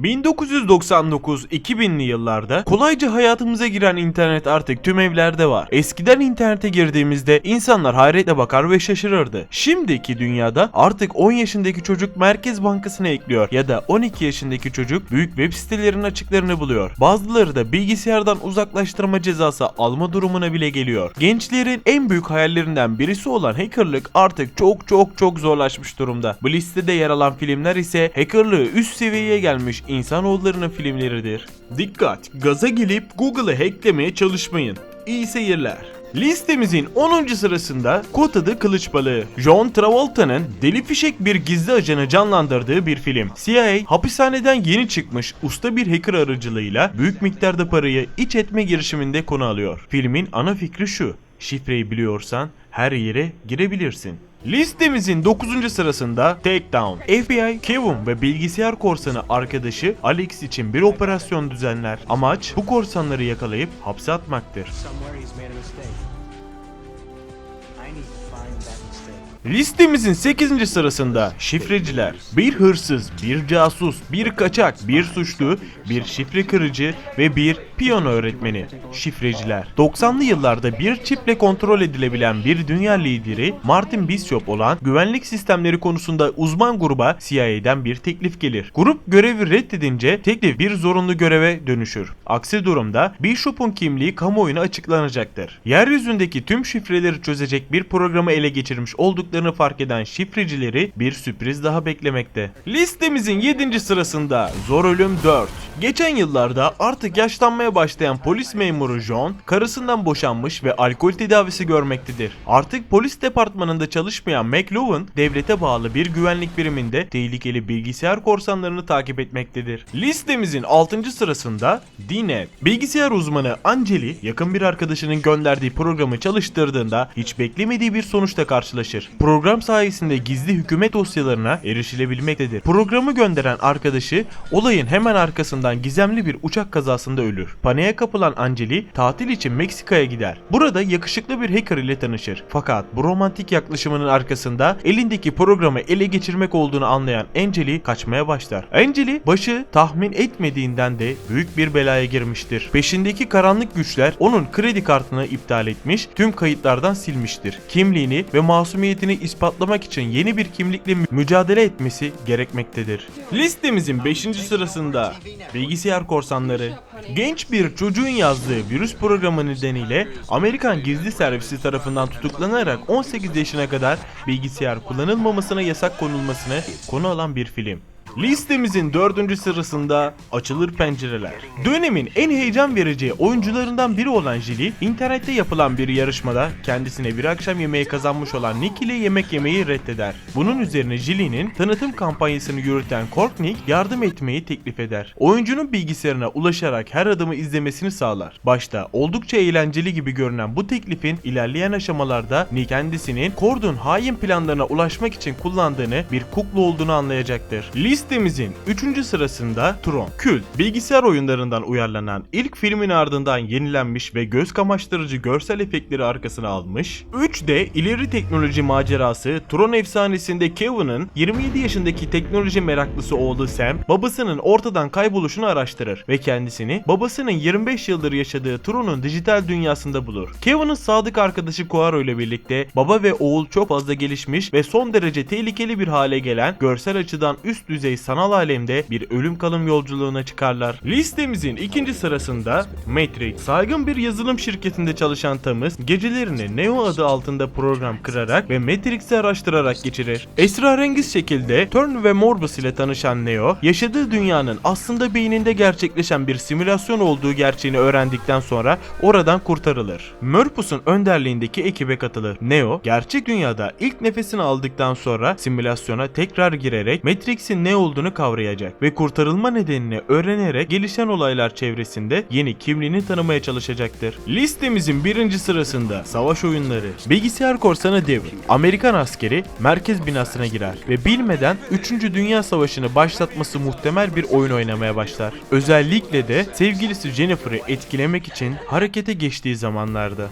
1999-2000'li yıllarda kolayca hayatımıza giren internet artık tüm evlerde var. Eskiden internete girdiğimizde insanlar hayretle bakar ve şaşırırdı. Şimdiki dünyada artık 10 yaşındaki çocuk Merkez Bankası'na ekliyor ya da 12 yaşındaki çocuk büyük web sitelerinin açıklarını buluyor. Bazıları da bilgisayardan uzaklaştırma cezası alma durumuna bile geliyor. Gençlerin en büyük hayallerinden birisi olan hackerlık artık çok çok çok zorlaşmış durumda. Bu listede yer alan filmler ise hackerlığı üst seviyeye gelmiş insanoğullarının filmleridir. Dikkat! Gaza gelip Google'ı hacklemeye çalışmayın. İyi seyirler. Listemizin 10. sırasında kod adı Kılıç Balığı. John Travolta'nın deli fişek bir gizli ajanı canlandırdığı bir film. CIA hapishaneden yeni çıkmış usta bir hacker aracılığıyla büyük miktarda parayı iç etme girişiminde konu alıyor. Filmin ana fikri şu. Şifreyi biliyorsan her yere girebilirsin. Listemizin 9. sırasında Takedown. FBI, Kevin ve bilgisayar korsanı arkadaşı Alex için bir operasyon düzenler. Amaç bu korsanları yakalayıp hapse atmaktır. Listemizin 8. sırasında şifreciler. Bir hırsız, bir casus, bir kaçak, bir suçlu, bir şifre kırıcı ve bir piyano öğretmeni. Şifreciler. 90'lı yıllarda bir çiple kontrol edilebilen bir dünya lideri Martin Bishop olan güvenlik sistemleri konusunda uzman gruba CIA'den bir teklif gelir. Grup görevi reddedince teklif bir zorunlu göreve dönüşür. Aksi durumda Bishop'un kimliği kamuoyuna açıklanacaktır. Yeryüzündeki tüm şifreleri çözecek bir programı ele geçirmiş olduklarını fark eden şifrecileri bir sürpriz daha beklemekte. Listemizin 7. sırasında Zor Ölüm 4. Geçen yıllarda artık yaşlanmaya başlayan polis memuru John karısından boşanmış ve alkol tedavisi görmektedir. Artık polis departmanında çalışmayan McLowan devlete bağlı bir güvenlik biriminde tehlikeli bilgisayar korsanlarını takip etmektedir. Listemizin 6. sırasında Dinet. Bilgisayar uzmanı Angeli yakın bir arkadaşının gönderdiği programı çalıştırdığında hiç beklemediği bir sonuçla karşılaşır. Program sayesinde gizli hükümet dosyalarına erişilebilmektedir. Programı gönderen arkadaşı olayın hemen arkasından gizemli bir uçak kazasında ölür. Paniğe kapılan Angeli tatil için Meksika'ya gider. Burada yakışıklı bir hacker ile tanışır. Fakat bu romantik yaklaşımının arkasında elindeki programı ele geçirmek olduğunu anlayan Angeli kaçmaya başlar. Angeli başı tahmin etmediğinden de büyük bir belaya girmiştir. Peşindeki karanlık güçler onun kredi kartını iptal etmiş, tüm kayıtlardan silmiştir. Kimliğini ve masumiyetini ispatlamak için yeni bir kimlikle mü- mücadele etmesi gerekmektedir. Listemizin 5. sırasında bilgisayar korsanları. Genç bir çocuğun yazdığı virüs programı nedeniyle Amerikan gizli servisi tarafından tutuklanarak 18 yaşına kadar bilgisayar kullanılmamasına yasak konulmasını konu alan bir film. Listemizin dördüncü sırasında açılır pencereler. Dönemin en heyecan verici oyuncularından biri olan Jilly, internette yapılan bir yarışmada kendisine bir akşam yemeği kazanmış olan Nick ile yemek yemeyi reddeder. Bunun üzerine Jilly'nin tanıtım kampanyasını yürüten Courtney yardım etmeyi teklif eder. Oyuncunun bilgisayarına ulaşarak her adımı izlemesini sağlar. Başta oldukça eğlenceli gibi görünen bu teklifin ilerleyen aşamalarda Nick kendisinin Kord'un hain planlarına ulaşmak için kullandığını bir kukla olduğunu anlayacaktır. Listemizin 3. sırasında Tron. Kült, bilgisayar oyunlarından uyarlanan ilk filmin ardından yenilenmiş ve göz kamaştırıcı görsel efektleri arkasına almış. 3D ileri teknoloji macerası Tron efsanesinde Kevin'ın 27 yaşındaki teknoloji meraklısı oğlu Sam, babasının ortadan kayboluşunu araştırır ve kendisini babasının 25 yıldır yaşadığı Tron'un dijital dünyasında bulur. Kevin'ın sadık arkadaşı Poirot ile birlikte baba ve oğul çok fazla gelişmiş ve son derece tehlikeli bir hale gelen görsel açıdan üst düzey sanal alemde bir ölüm kalım yolculuğuna çıkarlar. Listemizin ikinci sırasında Matrix. Saygın bir yazılım şirketinde çalışan Thomas gecelerini Neo adı altında program kırarak ve Matrix'i araştırarak geçirir. Esrarengiz şekilde Turn ve Morbus ile tanışan Neo, yaşadığı dünyanın aslında beyninde gerçekleşen bir simülasyon olduğu gerçeğini öğrendikten sonra oradan kurtarılır. Murpus'un önderliğindeki ekibe katılır. Neo, gerçek dünyada ilk nefesini aldıktan sonra simülasyona tekrar girerek Matrix'in ne olduğunu kavrayacak ve kurtarılma nedenini öğrenerek gelişen olaylar çevresinde yeni kimliğini tanımaya çalışacaktır. Listemizin birinci sırasında savaş oyunları. Bilgisayar korsanı Devil, Amerikan askeri merkez binasına girer ve bilmeden 3. Dünya Savaşı'nı başlatması muhtemel bir oyun oynamaya başlar. Özellikle de sevgilisi Jennifer'ı etkilemek için harekete geçtiği zamanlarda.